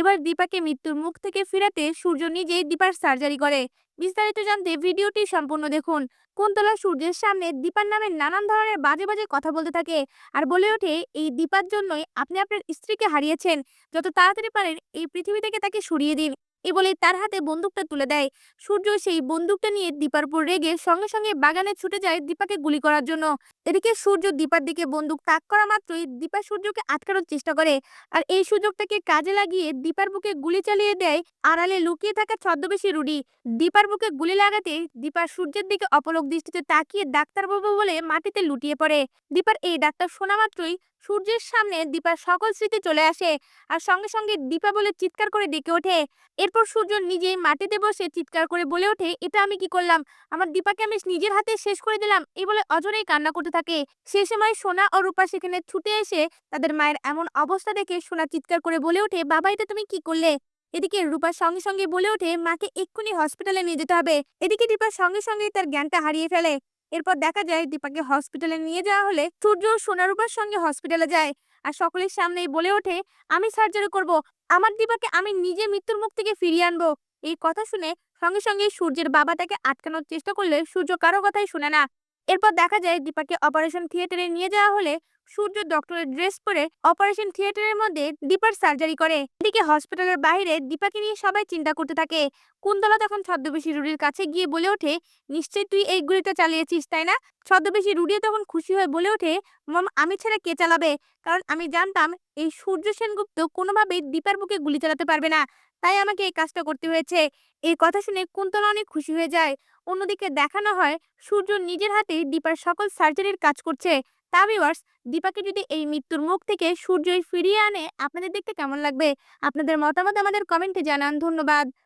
এবার দীপাকে মৃত্যুর মুখ থেকে ফিরাতে সূর্য নিজেই দীপার সার্জারি করে। বিস্তারিত জানতে ভিডিওটি সম্পূর্ণ দেখুন। কুন্তলা সূর্যের সামনে দীপার নামে নানান ধরনের বাজে বাজে কথা বলতে থাকে আর বলে ওঠে, এই দীপার জন্যই আপনি আপনার স্ত্রীকে হারিয়েছেন। যত তাড়াতাড়ি পারেন এই পৃথিবী থেকে তাকে সরিয়ে দিন। এ বলে তার হাতে বন্দুকটা তুলে দেয়। সূর্য সেই বন্দুকটা নিয়ে দীপার উপর রেগে সঙ্গে সঙ্গে বাগানে ছুটে যায় দীপাকে গুলি করার জন্য। এদিকে সূর্য দীপার দিকে বন্দুক তাক করা মাত্রই দীপা সূর্যকে আটকানোর চেষ্টা করে। আর এই সুযোগটাকে কাজে লাগিয়ে দীপার বুকে গুলি চালিয়ে দেয় আড়ালে লুকিয়ে থাকা ছদ্মবেশী রুডি। দীপার বুকে গুলি লাগাতে দীপা সূর্যের দিকে অপলক দৃষ্টিতে তাকিয়ে ডাক্তারবাবু বলে মাটিতে লুটিয়ে পড়ে। দীপার এই ডাক্তার শোনা মাত্রই সূর্যের সামনে দীপার সকল স্মৃতি চলে আসে আর সঙ্গে সঙ্গে দীপা বলে চিৎকার করে ডেকে ওঠে। এরপর সূর্য নিজেই মাটিতে বসে চিৎকার করে বলে ওঠে, এটা আমি কি করলাম? আমার দীপাকে আমি নিজের হাতে শেষ করে দিলাম। এই বলে অজরেই কান্না করতে থাকে। সে সময় সোনা ও রূপা সেখানে ছুটে এসে তাদের মায়ের এমন অবস্থা দেখে সোনা চিৎকার করে বলে ওঠে, বাবা, এটা তুমি কি করলে? এদিকে রূপার সঙ্গে সঙ্গে বলে ওঠে, মাকে এক্ষুনি হসপিটালে নিয়ে যেতে হবে। এদিকে দীপার সঙ্গে সঙ্গে তার জ্ঞানটা হারিয়ে ফেলে। এরপর দেখা যায় দীপাকে হসপিটালে নিয়ে যাওয়া হলে সূর্য সোনারূপার সঙ্গে হসপিটালে যায়। আর সকলের সামনেই বলে ওঠে, আমি সার্জারি করব। আমার দীপাকে আমি নিজে মৃত্যুর মুখ থেকে ফিরিয়ে আনব। এই কথা শুনে সঙ্গে সঙ্গে সূর্যের বাবা তাকে আটকানোর চেষ্টা করলে সূর্য কারও কথাই শুনে না। এরপর দেখা যায় দীপাকে অপারেশন থিয়েটারে নিয়ে যাওয়া হলে সূর্য ডক্টরের ড্রেস পরে অপারেশন থিয়েটারের মধ্যে দীপার সার্জারি করে। এদিকে হসপিটালের বাইরে দীপাকে নিয়ে সবাই চিন্তা করতে থাকে। কুন্তলা তখন ছদ্মবেশী রুডির কাছে গিয়ে বলে ওঠে, নিশ্চয়ই তুই এই গুলিটা চালিয়েছিস, তাই না? ছদ্মবেশী রুডিও তখন খুশি হয়ে বলে ওঠে, মম, আমি ছাড়া কে চালাবে? কারণ আমি জানতাম এই সূর্য সেনগুপ্ত কোনোভাবেই দীপার বুকে গুলি চালাতে পারবে না। তাই আমাকে এই কাজটা করতে হয়েছে। এই কথা শুনে কুন্তলা অনেক খুশি হয়ে যায়। অন্যদিকে দেখানো হয় সূর্য নিজের হাতে দীপার সকল সার্জারির কাজ করছে। তা ভিউয়ার্স দীপাকে যদি এই মৃত্যুর মুখ থেকে সূর্যই ফিরিয়ে আনে, আপনাদের দেখতে কেমন লাগবে? আপনাদের মতামত আমাদের কমেন্টে জানান। ধন্যবাদ।